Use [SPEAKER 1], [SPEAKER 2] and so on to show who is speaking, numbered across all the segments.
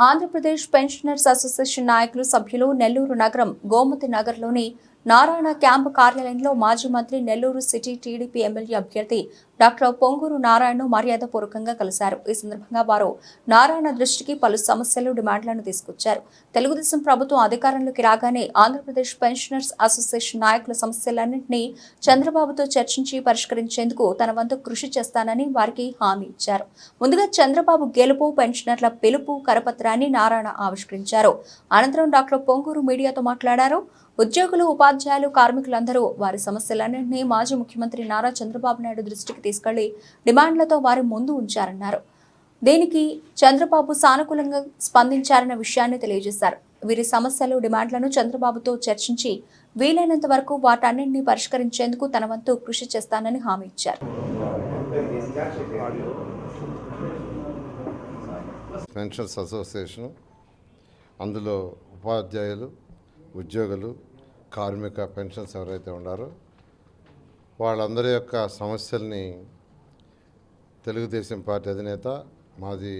[SPEAKER 1] Andhra Pradesh pensioners association నాయకులు సభ్యులు నెల్లూరు నగరం గోమతి నగర్లోని నారాయణ క్యాంపు కార్యాలయంలో మాజీ మంత్రి నెల్లూరు సిటీ టీడీపీ ఎమ్మెల్యే అభ్యర్థి డాక్టర్ పొంగూరు నారాయణను మర్యాదపూర్వకంగా కలిశారు. ఈ సందర్భంగా వారు నారాయణ దృష్టికి పలు సమస్యలు డిమాండ్లను తీసుకొచ్చారు. తెలుగుదేశం ప్రభుత్వం అధికారంలోకి రాగానే ఆంధ్రప్రదేశ్ పెన్షనర్స్ అసోసియేషన్ నాయకుల సమస్యలన్నింటినీ చంద్రబాబుతో చర్చించి పరిష్కరించేందుకు తన వంతు కృషి చేస్తానని వారికి హామీ ఇచ్చారు. ముందుగా చంద్రబాబు గెలుపు పెన్షనర్ల పిలుపు కరపత్రాన్ని నారాయణ ఆవిష్కరించారు. అనంతరం డాక్టర్ పొంగూరు మీడియాతో మాట్లాడారు. ఉద్యోగులు ఉపాధ్యాయులు కార్మికులందరూ వారి సమస్యలన్నింటినీ మాజీ ముఖ్యమంత్రి నారా చంద్రబాబు నాయుడు దృష్టికి తీసుకెళ్ళి డిమాండ్లతో వారి ముందు ఉంచారన్నారు. దీనికి చంద్రబాబు సానుకూలంగా స్పందించారన్న విషయాన్ని తెలియజేశారు. వీరి సమస్యలు డిమాండ్లను చంద్రబాబుతో చర్చించి వీలైనంత వరకు వాటన్నింటినీ పరిష్కరించేందుకు తన వంతు కృషి చేస్తానని హామీ ఇచ్చారు.
[SPEAKER 2] పెన్షన్స్ అసోసియేషన్ అందులో ఉపాధ్యాయులు ఉద్యోగులు కార్మిక పెన్షన్స్ ఎవరైతే ఉన్నారో వాళ్ళందరి యొక్క సమస్యల్ని తెలుగుదేశం పార్టీ అధినేత మాజీ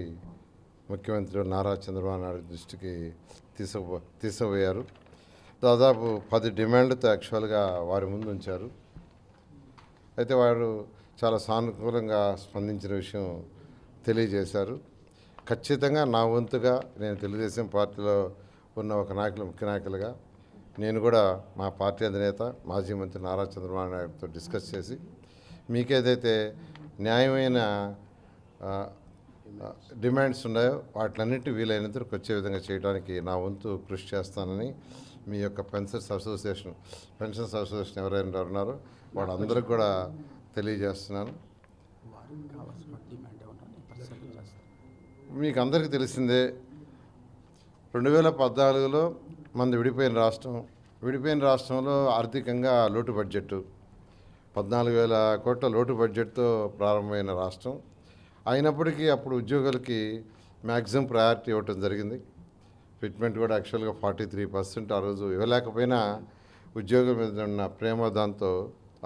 [SPEAKER 2] ముఖ్యమంత్రి నారా చంద్రబాబు నాయుడు దృష్టికి తీసుకు తీసుకుపోయారు దాదాపు పది డిమాండ్తో యాక్చువల్గా వారి ముందు ఉంచారు. అయితే వారు చాలా సానుకూలంగా స్పందించిన విషయం తెలియజేశారు. ఖచ్చితంగా నా వంతుగా నేను తెలుగుదేశం పార్టీలో ఉన్న ఒక నాయకులు ముఖ్య నాయకులుగా నేను కూడా మా పార్టీ అధినేత మాజీ మంత్రి నారా చంద్రబాబు నాయుడుతో డిస్కస్ చేసి మీకేదైతే న్యాయమైన డిమాండ్స్ ఉన్నాయో వాటిలన్నింటి వీలైనంతకు వచ్చే విధంగా చేయడానికి నా వంతు కృషి చేస్తానని మీ యొక్క పెన్షన్స్ అసోసియేషన్ పెన్షన్స్ అసోసియేషన్ ఎవరైనా ఉన్నారో వాళ్ళందరికీ కూడా తెలియజేస్తున్నాను. మీకు అందరికీ తెలిసిందే రెండు వేల పద్నాలుగులో మనది విడిపోయిన రాష్ట్రం విడిపోయిన రాష్ట్రంలో ఆర్థికంగా లోటు బడ్జెట్ పద్నాలుగు వేల కోట్ల లోటు బడ్జెట్తో ప్రారంభమైన రాష్ట్రం. అయినప్పటికీ అప్పుడు ఉద్యోగులకి మ్యాక్సిమం ప్రయారిటీ ఇవ్వటం జరిగింది. ఫిట్మెంట్ కూడా యాక్చువల్గా ఫార్టీ త్రీ పర్సెంట్ ఆ రోజు ఇవ్వలేకపోయినా ఉద్యోగం మీద ఉన్న ప్రేమ దాంతో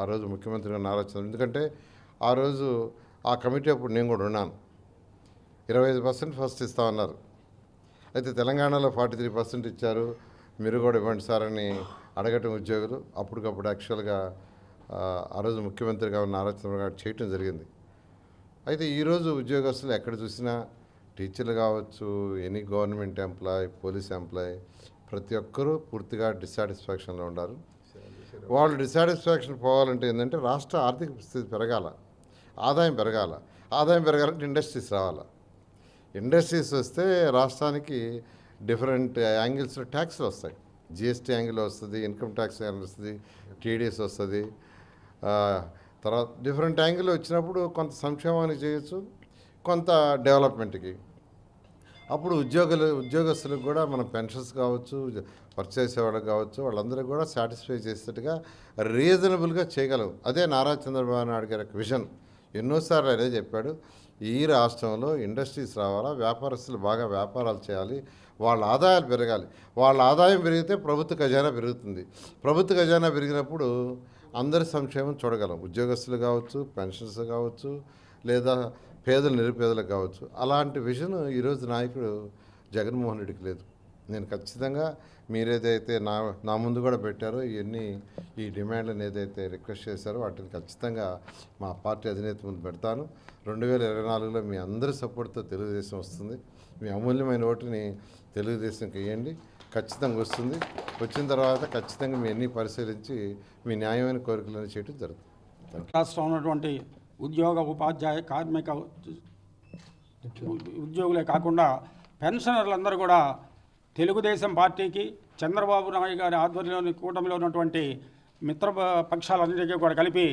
[SPEAKER 2] ఆ రోజు ముఖ్యమంత్రిగా నారా చంద్ర ఎందుకంటే ఆ రోజు ఆ కమిటీ అప్పుడు నేను కూడా ఉన్నాను. ఇరవై ఐదు పర్సెంట్ ఫస్ట్ ఇస్తామన్నారు. అయితే తెలంగాణలో ఫార్టీ త్రీ పర్సెంట్ ఇచ్చారు. మీరు కూడా ఇవ్వండి సార్ అని అడగటం ఉద్యోగులు. అప్పటికప్పుడు యాక్చువల్గా ఆ, రోజు ముఖ్యమంత్రిగా ఉన్న నారా చంద్రబాబు చేయటం జరిగింది. అయితే ఈరోజు ఉద్యోగస్తులు ఎక్కడ చూసినా టీచర్లు కావచ్చు any government employee police employee ప్రతి ఒక్కరూ పూర్తిగా డిస్సాటిస్ఫాక్షన్లో ఉన్నారు వాళ్ళు డిస్సాటిస్ఫాక్షన్ పోవాలంటే ఏంటంటే రాష్ట్ర ఆర్థిక పరిస్థితి పెరగాల ఆదాయం పెరగాల ఆదాయం పెరగాలంటే ఇండస్ట్రీస్ రావాలా. ఇండస్ట్రీస్ వస్తే రాష్ట్రానికి డిఫరెంట్ యాంగిల్స్లో ట్యాక్స్లు వస్తాయి. జిఎస్టీ యాంగిల్ వస్తుంది ఇన్కమ్ ట్యాక్స్ యాంగిల్ వస్తుంది టీడీఎస్ వస్తుంది. తర్వాత డిఫరెంట్ యాంగిల్ వచ్చినప్పుడు కొంత సంక్షేమానికి చేయొచ్చు కొంత డెవలప్మెంట్కి. అప్పుడు ఉద్యోగులు ఉద్యోగస్తులకు కూడా మన పెన్షన్స్ కావచ్చు వర్క్ చేసేవాళ్ళకి కావచ్చు వాళ్ళందరికీ కూడా సాటిస్ఫై చేసేట్టుగా రీజనబుల్గా చేయగలం అదే నారా చంద్రబాబు నాయుడు గారి విజన్. ఎన్నోసార్లు అదే చెప్పాడు ఈ రాష్ట్రంలో ఇండస్ట్రీస్ రావాలా వ్యాపారస్తులు బాగా వ్యాపారాలు చేయాలి వాళ్ళ ఆదాయాలు పెరగాలి. వాళ్ళ ఆదాయం పెరిగితే ప్రభుత్వ ఖజానా పెరుగుతుంది. ప్రభుత్వ ఖజానా పెరిగినప్పుడు అందరి సంక్షేమం చూడగలం. ఉద్యోగస్తులు కావచ్చు పెన్షన్స్ కావచ్చు లేదా పేదలు నిరుపేదలకు కావచ్చు. అలాంటి విజన్ ఈరోజు నాయకుడు జగన్మోహన్ రెడ్డికి లేదు. నేను ఖచ్చితంగా మీరేదైతే నా నా ముందు కూడా పెట్టారో ఇవన్నీ ఈ డిమాండ్లను ఏదైతే రిక్వెస్ట్ చేశారో వాటిని ఖచ్చితంగా మా పార్టీ అధినేత ముందు పెడతాను. రెండు వేల ఇరవై నాలుగులో మీ అందరి సపోర్ట్తో తెలుగుదేశం వస్తుంది. మీ అమూల్యమైన ఓటుని తెలుగుదేశంకి వేయండి ఖచ్చితంగా వస్తుంది. వచ్చిన తర్వాత ఖచ్చితంగా మీ అన్ని పరిశీలించి మీ న్యాయమైన కోరికలను చేయడం జరుగుతుంది.
[SPEAKER 3] రాష్ట్రంలో ఉన్నటువంటి ఉద్యోగ ఉపాధ్యాయ కార్మిక ఉద్యోగులే కాకుండా పెన్షనర్లందరూ కూడా తెలుగుదేశం పార్టీకి చంద్రబాబు నాయుడు గారి ఆధ్వర్యంలోని కూటమిలో ఉన్నటువంటి మిత్ర పక్షాలన్నిటికీ కూడా కలిపి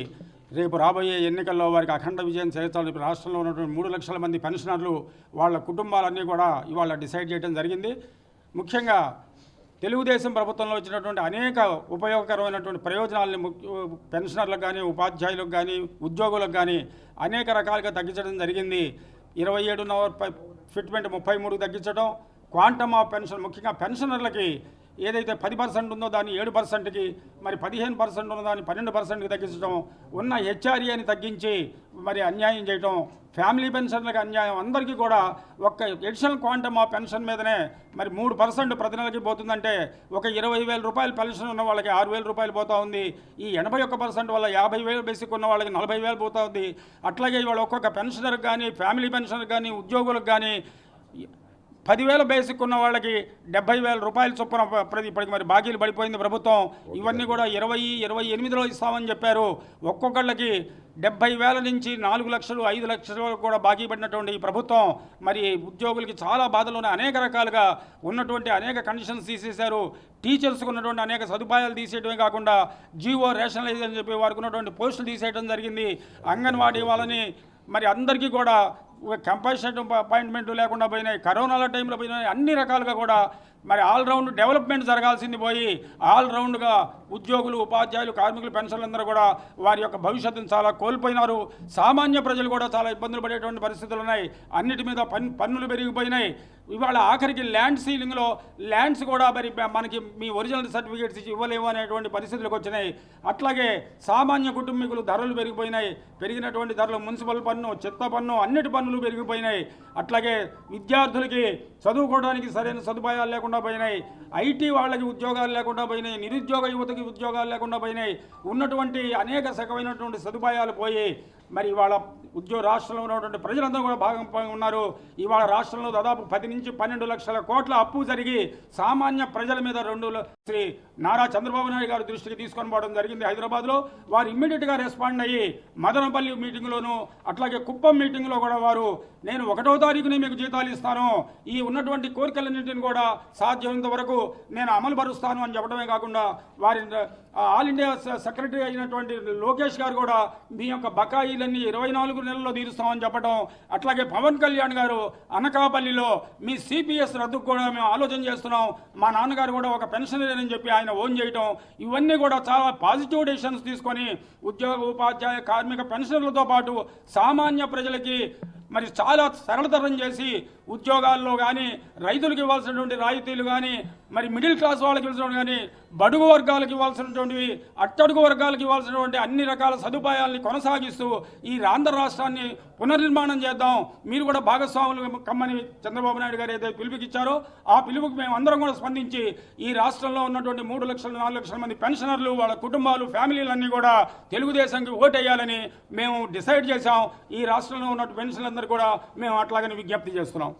[SPEAKER 3] రేపు రాబోయే ఎన్నికల్లో వారికి అఖండ విజయం చేర్చాలని రాష్ట్రంలో ఉన్నటువంటి మూడు లక్షల మంది పెన్షనర్లు వాళ్ళ కుటుంబాలన్నీ కూడా ఇవాళ డిసైడ్ చేయడం జరిగింది. ముఖ్యంగా తెలుగుదేశం ప్రభుత్వంలో వచ్చినటువంటి అనేక ఉపయోగకరమైనటువంటి ప్రయోజనాలని ముఖ్య- పెన్షనర్లకు కానీ ఉపాధ్యాయులకు కానీ ఉద్యోగులకు కానీ అనేక రకాలుగా తగ్గించడం జరిగింది. ఇరవై ఏడున్నర ఫిట్మెంట్ ముప్పై మూడుకు తగ్గించడం క్వాంటమ్ ఆఫ్ పెన్షన్ ముఖ్యంగా పెన్షనర్లకి ఏదైతే పది పర్సెంట్ ఉందో దాన్ని ఏడు పర్సెంట్కి మరి పదిహేను పర్సెంట్ ఉన్న దాన్ని పన్నెండు పర్సెంట్కి తగ్గించడం ఉన్న హెచ్ఆర్ఏని తగ్గించి మరి అన్యాయం చేయటం ఫ్యామిలీ పెన్షన్లకు అన్యాయం అందరికీ కూడా ఒక్క ఎడిషనల్ క్వాంటమ్ ఆ పెన్షన్ మీదనే మరి మూడు పర్సెంట్ ప్రతి నెలకి పోతుందంటే ఒక ఇరవై వేల రూపాయలు పెన్షన్ ఉన్న వాళ్ళకి ఆరు వేల రూపాయలు పోతా ఉంది. ఈ ఎనభై ఒక్క పర్సెంట్ వల్ల యాభై వేలు బేసిక్ ఉన్న వాళ్ళకి నలభై వేలు పోతా ఉంది. అట్లాగే ఇవాళ ఒక్కొక్క పెన్షనర్కి కానీ ఫ్యామిలీ పెన్షనర్కి కానీ ఉద్యోగులకు కానీ పదివేల బేసిక్ ఉన్న వాళ్ళకి డెబ్బై వేల రూపాయల చొప్పున ప్రతి ఇప్పటికి మరి బాకీలు పడిపోయింది ప్రభుత్వం. ఇవన్నీ కూడా ఇరవై ఇరవై ఎనిమిదిలో ఇస్తామని చెప్పారు. ఒక్కొక్కళ్ళకి డెబ్బై వేల నుంచి నాలుగు లక్షలు ఐదు లక్షల కూడా బాకీ పడినటువంటి ఈ ప్రభుత్వం మరి ఉద్యోగులకి చాలా బాధలు ఉన్నాయి అనేక రకాలుగా ఉన్నటువంటి అనేక కండిషన్స్ తీసేశారు. టీచర్స్కి ఉన్నటువంటి అనేక సదుపాయాలు తీసేయడమే కాకుండా జీవో రేషనలైజ్ అని చెప్పి వారికి ఉన్నటువంటి పోస్టులు తీసేయడం జరిగింది. అంగన్వాడీ వాళ్ళని మరి అందరికీ కూడా కంపల్షన్ అపాయింట్మెంట్ లేకుండా పోయినాయి. కరోనాల టైంలో పోయినాయి. అన్ని రకాలుగా కూడా మరి ఆల్రౌండ్ డెవలప్మెంట్ జరగాల్సింది పోయి ఆల్రౌండ్గా ఉద్యోగులు ఉపాధ్యాయులు కార్మికులు పెన్షన్లందరూ కూడా వారి యొక్క భవిష్యత్తును చాలా కోల్పోయినారు. సామాన్య ప్రజలు కూడా చాలా ఇబ్బందులు పడేటువంటి పరిస్థితులు ఉన్నాయి. అన్నిటి మీద పన్ పన్నులు పెరిగిపోయినాయి. ఇవాళ ఆఖరికి ల్యాండ్ సీలింగ్లో ల్యాండ్స్ కూడా మరి మనకి మీ ఒరిజినల్ సర్టిఫికేట్స్ ఇచ్చి ఇవ్వలేము అనేటువంటి పరిస్థితులకు వచ్చినాయి. అట్లాగే సామాన్య కుటుంబీకులు ధరలు పెరిగిపోయినాయి. పెరిగినటువంటి ధరలు మున్సిపల్ పన్ను చెత్త పన్ను అన్నిటి పన్నులు పెరిగిపోయినాయి. అట్లాగే విద్యార్థులకి చదువుకోవడానికి సరైన సదుపాయాలు లేకుండా పోయినాయి. ఐటీ వాళ్ళకి ఉద్యోగాలు లేకుండా పోయినాయి. నిరుద్యోగ యువతకి ఉద్యోగాలు లేకుండా పోయినాయి. ఉన్నటువంటి అనేక రకమైనటువంటి సదుపాయాలు పోయి మరి ఇవాళ ఉద్యోగ రాష్ట్రంలో ఉన్నటువంటి ప్రజలందరూ కూడా భాగం ఉన్నారు. ఇవాళ రాష్ట్రంలో దాదాపు పది నుంచి పన్నెండు లక్షల కోట్ల అప్పు జరిగి సామాన్య ప్రజల మీద రెండు శ్రీ నారా చంద్రబాబు నాయుడు గారు దృష్టికి తీసుకొని పోవడం జరిగింది హైదరాబాద్లో. వారు ఇమ్మీడియట్గా రెస్పాండ్ అయ్యి మదనపల్లి మీటింగ్లోను అట్లాగే కుప్పం మీటింగ్లో కూడా వారు నేను ఒకటో తారీఖునే మీకు జీతాలు ఇస్తాను. ఈ ఉన్నటువంటి కోరికలన్నింటిని కూడా సాధ్యమైనంత వరకు నేను అమలు పరుస్తాను అని చెప్పడమే కాకుండా వారి ఆల్ ఇండియా సెక్రటరీ అయినటువంటి లోకేష్ గారు కూడా మీ యొక్క బకాయిలన్నీ ఇరవై నాలుగు నెలల్లో తీరుస్తామని చెప్పడం అట్లాగే పవన్ కళ్యాణ్ గారు అనకాపల్లిలో మీ సిపిఎస్ రద్దుకు కూడా మేము ఆలోచన చేస్తున్నాం. మా నాన్నగారు కూడా ఒక పెన్షనర్ అని చెప్పి ఆయన ఓన్ చేయటం. ఇవన్నీ కూడా చాలా పాజిటివ్ డెసిషన్స్ తీసుకొని ఉద్యోగ ఉపాధ్యాయ కార్మిక పెన్షనర్లతో పాటు సామాన్య ప్రజలకి మరి చాలా సరళతరం చేసి ఉద్యోగాల్లో కానీ రైతులకు ఇవ్వాల్సినటువంటి రాయితీలు కానీ మరి మిడిల్ క్లాస్ వాళ్ళకి ఇవ్వాల్సినటువంటి కానీ బడుగు వర్గాలకు ఇవ్వాల్సినటువంటివి అట్టడుగు వర్గాలకు ఇవ్వాల్సినటువంటి అన్ని రకాల సదుపాయాల్ని కొనసాగిస్తూ ఈ ఆంధ్ర రాష్ట్రాన్ని పునర్నిర్మాణం చేద్దాం. మీరు కూడా భాగస్వాములు కమ్మని చంద్రబాబు నాయుడు గారు ఏదైతే పిలుపుకిచ్చారో ఆ పిలుపుకి మేము అందరం కూడా స్పందించి ఈ రాష్ట్రంలో ఉన్నటువంటి మూడు లక్షల నాలుగు లక్షల మంది పెన్షనర్లు వాళ్ళ కుటుంబాలు ఫ్యామిలీలన్నీ కూడా తెలుగుదేశంకి ఓటేయాలని మేము డిసైడ్ చేశాం. ఈ రాష్ట్రంలో ఉన్న పెన్షన్లందరూ కూడా మేము అట్లాగని విజ్ఞప్తి చేస్తున్నాం.